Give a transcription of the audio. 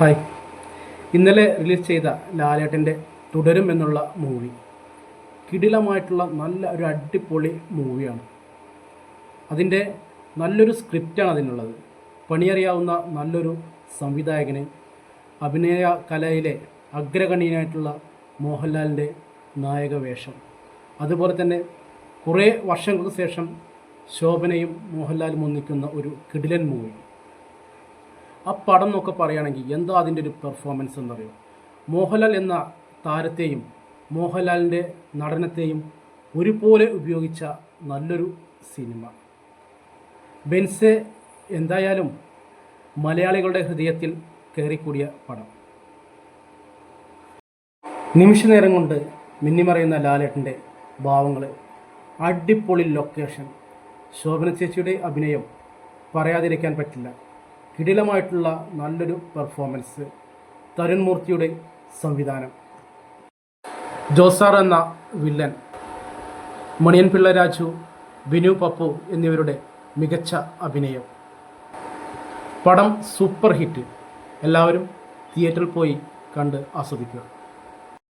Hi. ഇന്നലെ release ചെയ്ത ലാലേട്ടന്റെ തുടരും എന്നുള്ള മൂവി കിടിലമായിട്ടുള്ള നല്ല ഒരു അടിപൊളി മൂവിയാണ്. അതിന്റെ നല്ലൊരു സ്ക്രിപ്റ്റാണ് അതിനുള്ളത്. പണിയറിയാവുന്ന നല്ലൊരു സംവിധായകന് അഭിനയ കലയിലെ അഗ്രഗണ്യനായിട്ടുള്ള മോഹൻലാലിന്റെ നായക വേഷം. അതുപോലെ തന്നെ കുറേ വർഷങ്ങൾക്ക് ശേഷം ശോഭനയും മോഹൻലാലും ഒന്നിക്കുന്ന ഒരു കിടിലൻ മൂവി. ആ പടം എന്നൊക്കെ പറയുകയാണെങ്കിൽ എന്താ അതിന്റെ ഒരു പെർഫോമൻസ് എന്നറിയോ? മോഹൻലാൽ എന്ന താരത്തെയും മോഹൻലാലിന്റെ നടനത്തെയും ഒരുപോലെ ഉപയോഗിച്ച നല്ലൊരു സിനിമ. ബെൻസ് എന്തായാലും മലയാളികളുടെ ഹൃദയത്തിൽ കയറിക്കൂടിയ പടം. നിമിഷ നേരം കൊണ്ട് മിന്നിമറയുന്ന ലാലേട്ടന്റെ ഭാവങ്ങൾ അടിപൊളി ലൊക്കേഷൻ ശോഭന ചേച്ചിയുടെ അഭിനയം പറയാതിരിക്കാൻ പറ്റില്ല. കിടിലമായിട്ടുള്ള നല്ലൊരു പെർഫോമൻസ് തരുൺ മൂർത്തിയുടെ സംവിധാനം. ജോസാർ എന്ന വില്ലൻ മണിയൻ പിള്ള രാജു ബിനു പപ്പു എന്നിവരുടെ മികച്ച അഭിനയം. പടം സൂപ്പർ ഹിറ്റ് എല്ലാവരും തിയേറ്ററിൽ പോയി കണ്ട് ആസ്വദിക്കുക.